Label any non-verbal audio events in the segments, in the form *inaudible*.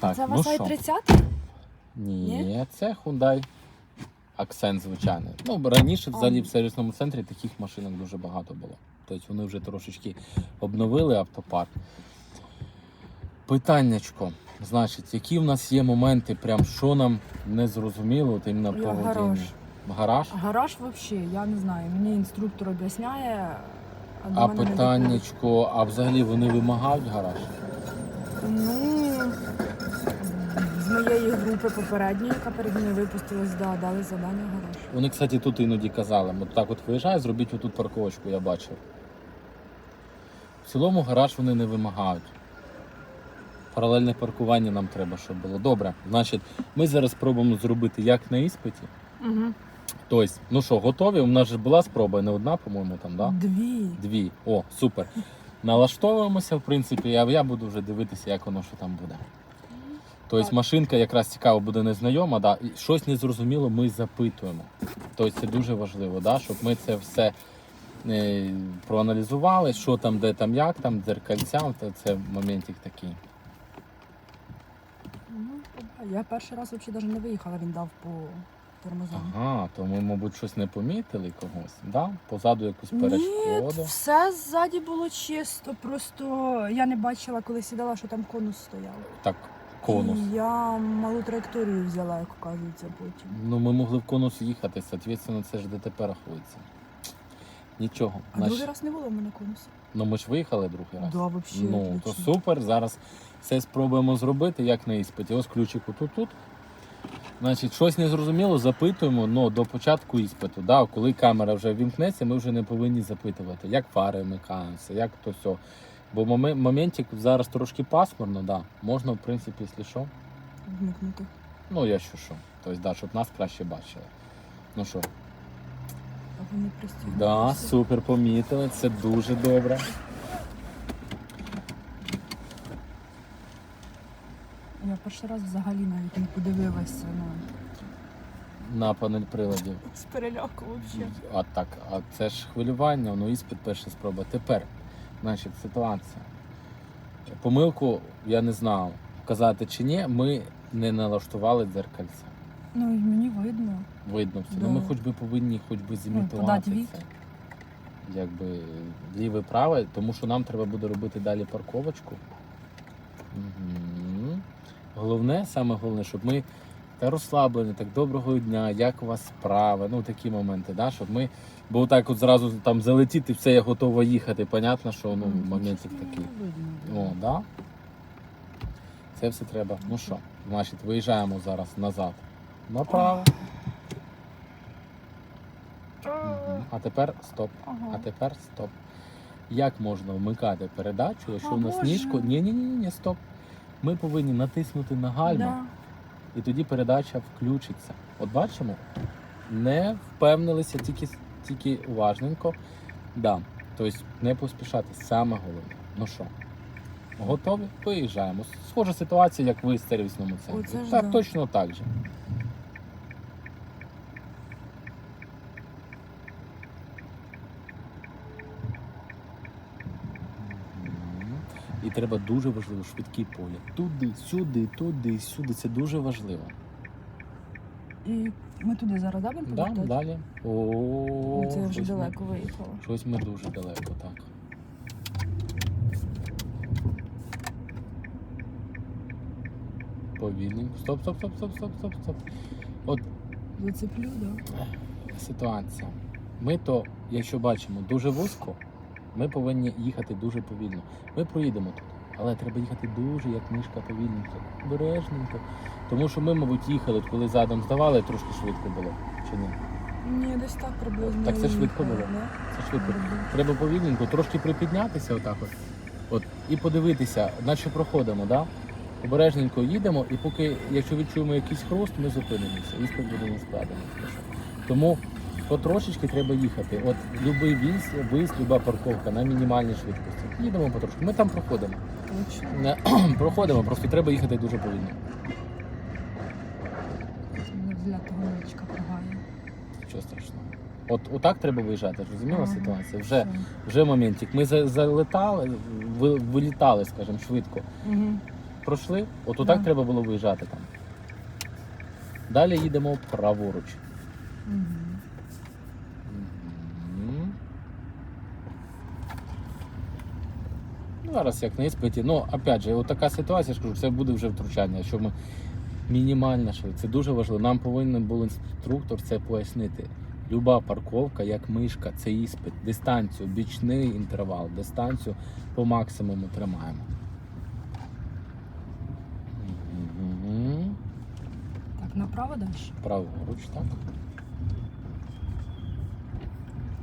Так, Це ну вас що? 30 Ні, це Hyundai Accent, звичайний. Ну, раніше взагалі в сервісному центрі таких машинок дуже багато було. Тобто вони вже трошечки обновили автопарк. Питаннячко. Значить, які в нас є моменти, прям що нам не зрозуміло, от іменно по гараж. водінню? Гараж? Гараж взагалі, я не знаю. Мені інструктор об'ясняє. А, до А мене не питаннячко, а взагалі вони вимагають гараж? Ну моєї групи попередньої, яка перед мною випустилась, да, дали завдання гараж. Вони, кстати, тут іноді казали, от так от виїжджає, зробіть отут парковочку, я бачив. В цілому гараж вони не вимагають. Паралельне паркування нам треба, щоб було. Добре, значить, ми зараз спробуємо зробити як на іспиті. Угу. Тобто, ну що, готові? У нас же була спроба, не одна, по-моєму, там, да? Дві. Дві. О, супер. Налаштовуємося, в принципі, я, я буду вже дивитися, як воно що там буде. Тобто машинка якраз цікаво буде незнайома, да, і щось незрозуміло ми запитуємо. Тобто це дуже важливо, да, щоб ми це все е, проаналізували, що там, де там, як там, дзеркальця, то це моментик такий. Ну, я перший раз взагалі навіть не виїхала, він дав по тормозам. Ага, то ми, мабуть, щось не помітили когось, да? позаду якусь Ні, перешкоду. все ззаді було чисто. Просто я не бачила, коли сідала, що там конус стояв. Так, конус. Я малу траєкторію взяла, як оказується потім. Ну, ми могли в конус їхати, соответственно, це ж ДТП рахується. Нічого. А Наш- другий раз не було в мене конусу. Ну ми ж виїхали другий раз. Да, вообще ну, то супер. Зараз все спробуємо зробити, як на іспиті. Ось ключик тут тут. Значить, щось незрозуміло, запитуємо ну, до початку іспиту. Да? Коли камера вже вімкнеться, ми вже не повинні запитувати, як фари вмикаються, як то все. Бо моме- моментик зараз трошки пасмурно, да. можна, в принципі, якщо що. Вмикнути. Ну, я що що. Тобто, да, щоб нас краще бачили. Ну що, А вони пристігнули. да, супер помітили, це дуже добре. Я перший раз взагалі навіть не подивилася ну, На панель приладів. з переляку взагалі. А так, а це ж хвилювання, ну іспит перша спроба. Тепер, значить, ситуація. Помилку я не знав, казати чи ні, ми не налаштували дзеркальця. Ну і мені видно. Видно все. Да. Ну ми хоч би повинні хоч би зімітувати подати це. Якби ліве праве, тому що нам треба буде робити далі парковочку. Угу. Головне, саме головне, щоб ми та розслаблені, так доброго дня, як у вас справа, ну такі моменти, да, щоб ми. Бо так от зразу там залетіти, все, я готова їхати. Понятно, що ну, моментик такий. О, да? Це все треба. Ну що, значить, виїжджаємо зараз назад. Направо. А тепер стоп. А тепер стоп. Як можна вмикати передачу, якщо у нас Боже. ніжко. Ні, ні, ні, ні, стоп. Ми повинні натиснути на гальма. І тоді передача включиться. От бачимо, не впевнилися тільки, тільки уважненько. Да. Тобто не поспішати, саме головне. Ну що, готові? Виїжджаємо. Схожа ситуація, як ви в сервісному центрі. Так, да. точно так же. Мгм. І треба дуже важливо швидкий погляд. Туди, сюди, туди, сюди. Це дуже важливо. І ми туди зараз да, будемо Да, повертати? далі. О, Це я вже щось ми- далеко виїхала. Щось ми дуже далеко, так. Повільненько. Стоп, стоп, стоп, стоп, стоп, стоп, стоп. От Зацеплю, да. ситуація. Ми то, якщо бачимо дуже вузько, ми повинні їхати дуже повільно. Ми проїдемо тут, але треба їхати дуже як мишка повільненько, обережненько. Тому що ми, мабуть, їхали, коли задом здавали, трошки швидко було. Чи ні? Ні, десь так приблизно. Так це швидко було? Це швидко. Треба повільненько, трошки припіднятися отак от. От, і подивитися, наче проходимо, да? обережненько їдемо, і поки, якщо відчуємо якийсь хруст, ми зупинимося. Іспит буде не складений. Тому потрошечки треба їхати. От будь-який віз, виїзд, люба парковка на мінімальній швидкості. Їдемо потрошки. Ми там проходимо. Не, *clears throat* проходимо, просто треба їхати дуже повільно. Взгляд того. Нічого страшного. От отак треба виїжджати, зрозуміла Ага. ситуація? Вже, Все. вже моментик. Ми за- залетали, ви- вилітали, скажімо, швидко. Мгм. пройшли, от отак Да. треба було виїжджати там. Далі їдемо праворуч. Мгм. Мгм. Ну, Зараз як на іспиті. Ну, опять же, от така ситуація, я ж кажу, це буде вже втручання, що ми мінімальна швидкість. Це дуже важливо. Нам повинен був інструктор це пояснити. Люба парковка, як мишка, це іспит, дистанцію, бічний інтервал, дистанцію по максимуму тримаємо. Так, направо далі. Праворуч, так.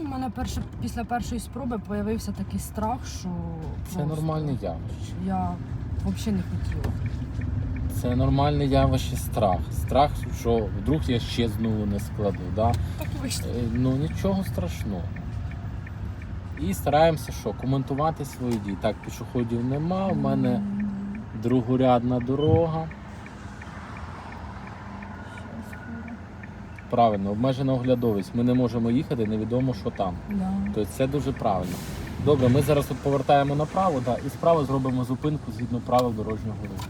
Ну, у мене перше, після першої спроби з'явився такий страх, що Це просто нормальне явище. Я взагалі не хотіла. Це нормальне явище страх. Страх, що вдруг я ще знову не складу. Да? Так вийшло. Е, Ну нічого страшного. І стараємося що? Коментувати свої дії. Так, пішоходів нема, у мене другорядна дорога. Правильно, обмежена оглядовість. Ми не можемо їхати, невідомо, що там. Да. Тобто це дуже правильно. Добре, ми зараз тут повертаємо направо да, і справа зробимо зупинку згідно правил дорожнього руху.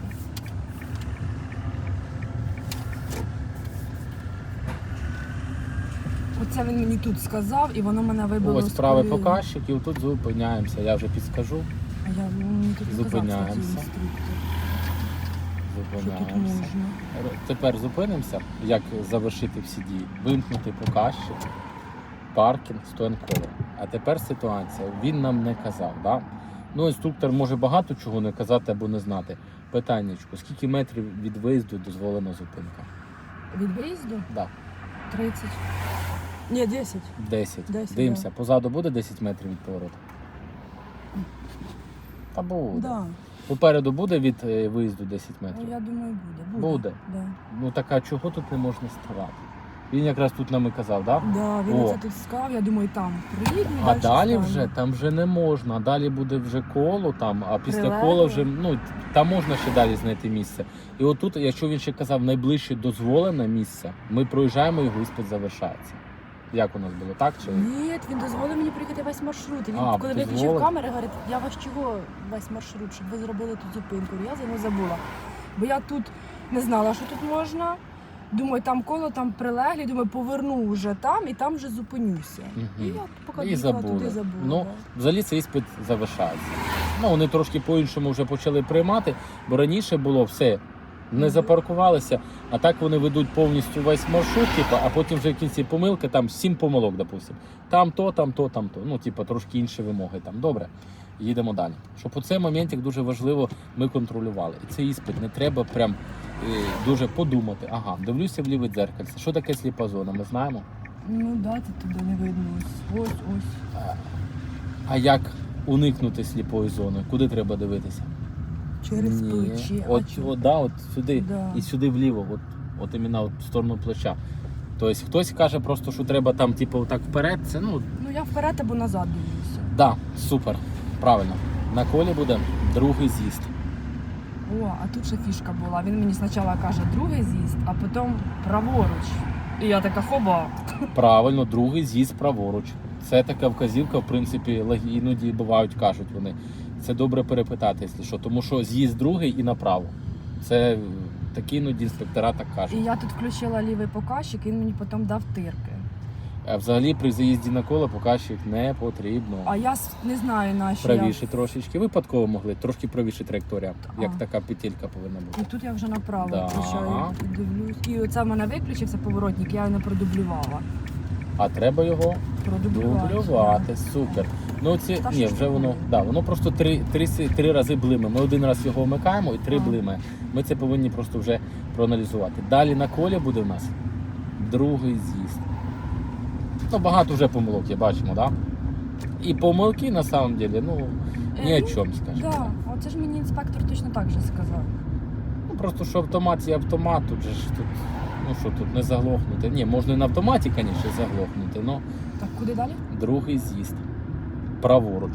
Оце він мені тут сказав, і воно мене вибило. Ось з правий колії. показчик, і тут зупиняємося. Я вже підскажу. А я ну, мені тут сказав, Зупиняємося. що можна. Р- Тепер зупинимося, як завершити всі дії. Вимкнути показчик, паркінг, стоянкове. А тепер ситуація. Він нам не казав. Да? Ну, інструктор може багато чого не казати або не знати. Питаннячко, скільки метрів від виїзду дозволена зупинка? Від виїзду Да. 30. Ні, 10. 10. 10, Дивимося, да. позаду буде 10 метрів від повороту? Та буде. Да. Попереду буде від е, виїзду 10 Ну, метрів? я думаю, буде. Буде. Да. Ну так а чого тут не можна ставати? Він якраз тут нам і казав, так? Да? Да, він О. оце тут сказав, я думаю, там приїдемо. А далі вже там вже не можна. Далі буде вже коло там, а після Прилегло. кола вже ну там можна ще далі знайти місце. І отут, якщо він ще казав найближче дозволене місце, ми проїжджаємо його іспит завершається. Як у нас було, так чи Ні, він дозволив мені приїхати весь маршрут. І Він А, коли дозволив? виключив камери, говорить, я вас чого весь маршрут, щоб ви зробили тут зупинку. Я за нього забула. Бо я тут не знала, що тут можна. Думаю, там коло, там прилеглі, думаю, поверну вже там і там вже зупинюся. Мгм. І я поки І доїхала забули. туди забула. Ну, взагалі цей іспит завершається. Ну, вони трошки по-іншому вже почали приймати, бо раніше було все. Не запаркувалися, а так вони ведуть повністю весь маршрут, типу, а потім вже в кінці помилки, там сім помилок, допустимо. Там то, там то, там то. Ну, типу, трошки інші вимоги там. Добре, їдемо далі. Щоб у цей момент як дуже важливо, ми контролювали. І цей іспит не треба прям е, дуже подумати. Ага, дивлюся в ліве дзеркальце. Що таке сліпа зона? Ми знаємо. Ну да, тут туди не видно. Ось, ось, ось. А- А як уникнути сліпої зони? Куди треба дивитися? Через Ні. плечі. От, а от, да, от сюди Да. і сюди вліво, от, от іменно от в сторону плеча. Тобто хтось каже просто, що треба там, типу, так вперед. Це ну Ну я вперед або назад дивлюся. да, супер. Правильно. На колі буде другий з'їзд. О, а тут ще фішка була. Він мені спочатку каже другий з'їзд, а потім праворуч. І я така хоба. Правильно, другий з'їзд праворуч. Це така вказівка, в принципі, легі- іноді бувають, кажуть вони. Це добре перепитати, якщо що. Тому що з'їзд другий і направо. Це е, такі іноді інспектора так кажуть. І я тут включила лівий показчик, він мені потім дав тирки. А взагалі при заїзді на коло показчик не потрібно. А я с- не знаю на що. Правіше трошечки. Випадково могли, трошки правіше траєкторія, як така петелька повинна бути. І тут я вже направо Да. включаю і дивлюсь. І оце в мене виключився поворотник, я його не продублювала. А треба його Продублювати. дублювати. Супер. Ну ці ні, вже воно да, воно просто три, три, три рази блиме. Ми один раз його вмикаємо і три блиме. Ми це повинні просто вже проаналізувати. Далі на колі буде в нас другий з'їзд. Ну, багато вже помилок, я бачимо? Да? І помилки на самом деле, ну, ні Е, о чому, скажімо. Да, так. оце ж мені інспектор точно так же сказав. Ну, просто що автомат є автомат, тут же ж тут, ну що тут не заглохнути. Ні, можна і на автоматі, звісно, заглохнути, але Так, куди далі? другий з'їзд. Праворуч.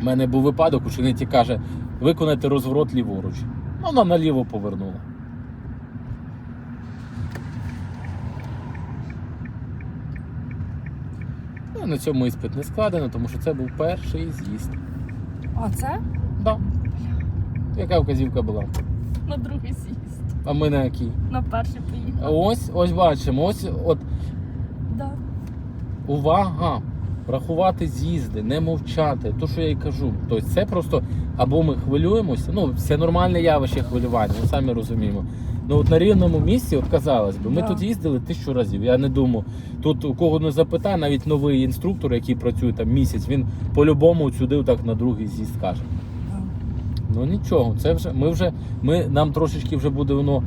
У мене був випадок, учениці каже, виконайте розворот ліворуч. Ну, Вона наліво повернула. Ну, на цьому іспит не складено, тому що це був перший з'їзд. А це? Да. Яка вказівка була? На другий з'їзд. А ми на якій? На перший поїхав. Ось, ось бачимо, ось от Да. увага. Рахувати з'їзди, не мовчати. То, що я й кажу. Тобто це просто або ми хвилюємося, ну це нормальне явище хвилювання, ми самі розуміємо. Ну от на рівному місці, от казалось би, ми Да. тут їздили тисячу разів. Я не думаю, тут у кого не запитай, навіть новий інструктор, який працює там місяць, він по-любому сюди так на другий з'їзд каже. Ну нічого, це вже ми вже ми нам трошечки вже буде воно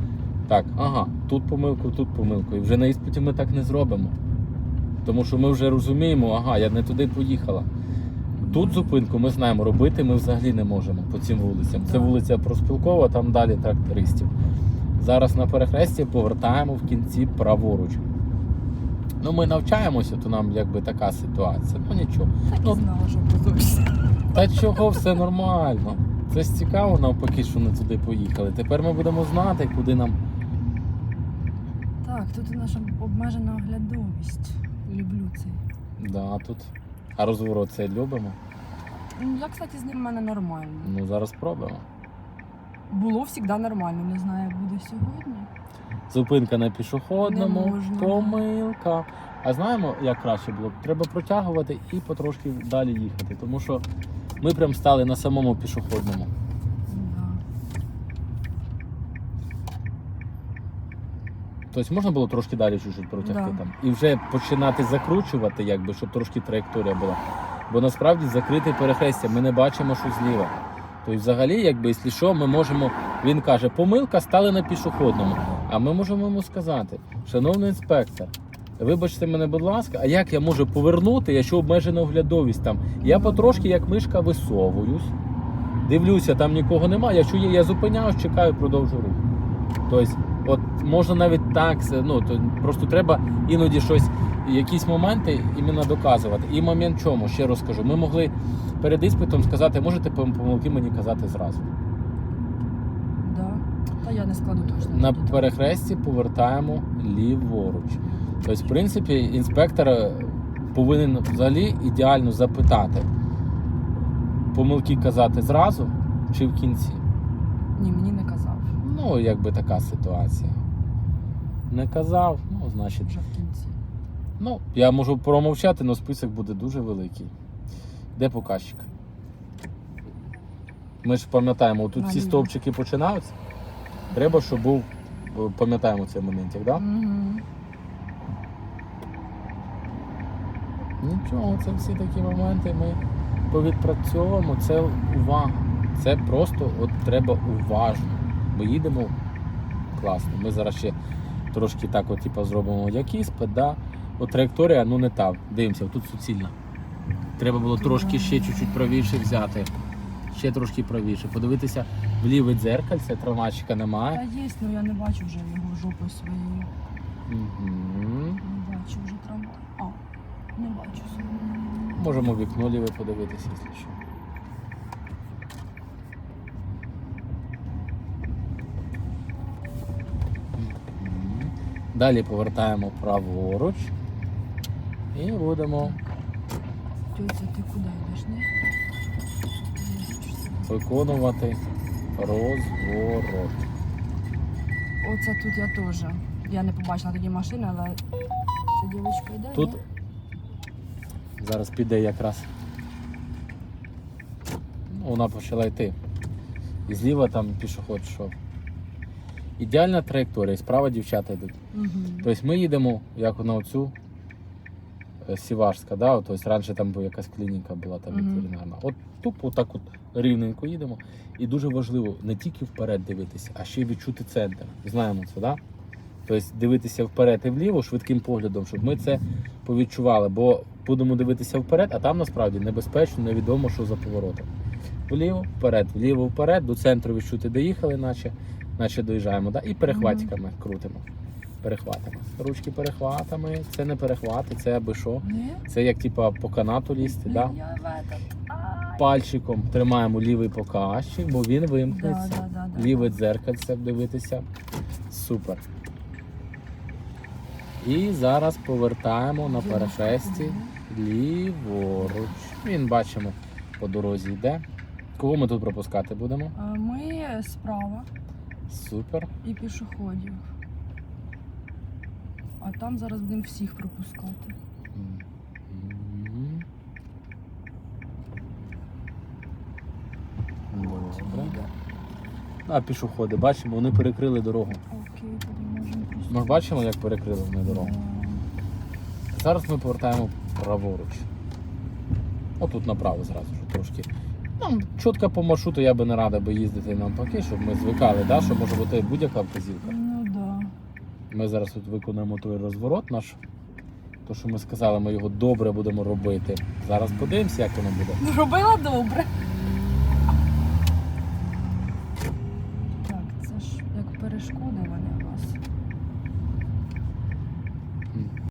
так. Ага, тут помилку, тут помилку. І вже на іспиті ми так не зробимо. Тому що ми вже розуміємо, ага, я не туди поїхала. Тут зупинку ми знаємо, робити ми взагалі не можемо по цим вулицям. Це вулиця Проспілкова, там далі трактористів. Зараз на перехресті повертаємо в кінці праворуч. Ну, ми навчаємося, то нам якби така ситуація. Ну нічого. Так і Ну, знала, що. Та чого все нормально? Це ж цікаво навпаки, що не туди поїхали. Тепер ми будемо знати, куди нам. Так, тут наша обмежена оглядовість. Люблю це. Да, тут. А розворот цей любимо. Ну, Я, кстати, з ним в мене нормально. Ну зараз спробуємо. Було завжди нормально, не знаю, як буде сьогодні. Зупинка на пішохідному, Не можна. помилка. А знаємо, як краще було? б? Треба протягувати і потрошки далі їхати. Тому що ми прям стали на самому пішохідному. Тобто можна було трошки далі чуть-чуть протягти Да. там. І вже починати закручувати, якби, щоб трошки траєкторія була. Бо насправді закрите перехрестя, ми не бачимо, що зліва. Тобто, взагалі, якби, якщо що, ми можемо. Він каже, помилка стали на пішохідному. А ми можемо йому сказати, шановний інспектор, вибачте мене, будь ласка, а як я можу повернути, якщо обмежена оглядовість там? Я потрошки, як мишка, висовуюсь, дивлюся, там нікого немає. Якщо є, я зупиняюсь, чекаю, продовжу рух. Тобто, от можна навіть так, ну то просто треба іноді щось, якісь моменти іменно доказувати. І момент чому, ще раз кажу, ми могли перед іспитом сказати, можете пом- помилки мені казати зразу. Та я не складу точно. На перехресті повертаємо ліворуч. Тобто, в принципі, інспектор повинен взагалі ідеально запитати, помилки казати зразу чи в кінці. Ні, мені не казав. Ну, якби така ситуація. Не казав, ну, значить. Вже в кінці. Ну, я можу промовчати, але список буде дуже великий. Де показчик? Ми ж пам'ятаємо, тут ці стовпчики починаються. Треба, щоб був, е, пам'ятаємо цей моментик, так? Да? Мгм. Нічого, це всі такі моменти ми повідпрацьовуємо. Це увага. Це просто от треба уважно. Ми їдемо класно. Ми зараз ще трошки так от, типу, зробимо як іспит, да? От траєкторія ну не та. Дивимося, тут суцільна. Треба було трошки ще чуть-чуть правіше взяти. Ще трошки правіше. Подивитися в ліве дзеркальце, травматчика Та немає. є, ну я не бачу вже його жопою своєю. Угу. Не бачу вже трамвай. Бачу. Можемо вікно ліве подивитися, якщо що. Далі повертаємо праворуч і будемо Тьотя, ти куди йдеш, не? виконувати розворот. Оце тут я теж. Я не побачила тоді машини, але ця дівчинка йде. Тут ні? Зараз піде якраз. Ну, Вона почала йти. І зліва там пішоход йшов. Ідеальна траєкторія, справа дівчата йдуть. Мгм. Тобто ми їдемо як на оцю е, Сівашська, да? тобто раніше там була якась клініка була там ветеринарна. От тупо так от рівненько їдемо. І дуже важливо не тільки вперед дивитися, а ще й відчути центр. Знаємо це, да? Тобто дивитися вперед і вліво швидким поглядом, щоб ми це повідчували. Бо будемо дивитися вперед, а там насправді небезпечно, невідомо, що за поворотом. Вліво, вперед, вліво, вперед, до центру відчути доїхали, наче, наче доїжджаємо. Да? І перехватиками крутимо. Перехватами. Ручки перехватами. Це не перехвати, це аби що. Це як типа по канату лізти. Да? Пальчиком тримаємо лівий показчик, бо він вимкнеться. Да, да, да, да, Ліве да. дзеркальце дивитися. Супер. І зараз повертаємо на перехресті ліворуч. Він бачимо по дорозі йде. Кого ми тут пропускати будемо? Ми справа Супер. і пішоходів. А там зараз будемо всіх пропускати. Мгм. Добре. А пішоходи, бачимо, вони перекрили дорогу. Окей. Ми бачимо, як перекрили вони дорогу. Зараз ми повертаємо праворуч. Отут направо зразу ж трошки. Нам чітко по маршруту я би не радив би їздити навпаки, щоб ми звикали, да, що може бути будь-яка вказівка. Ну да. Ми зараз тут виконуємо той розворот наш. То, що ми сказали, ми його добре будемо робити. Зараз подивимося, як воно буде. Робила добре.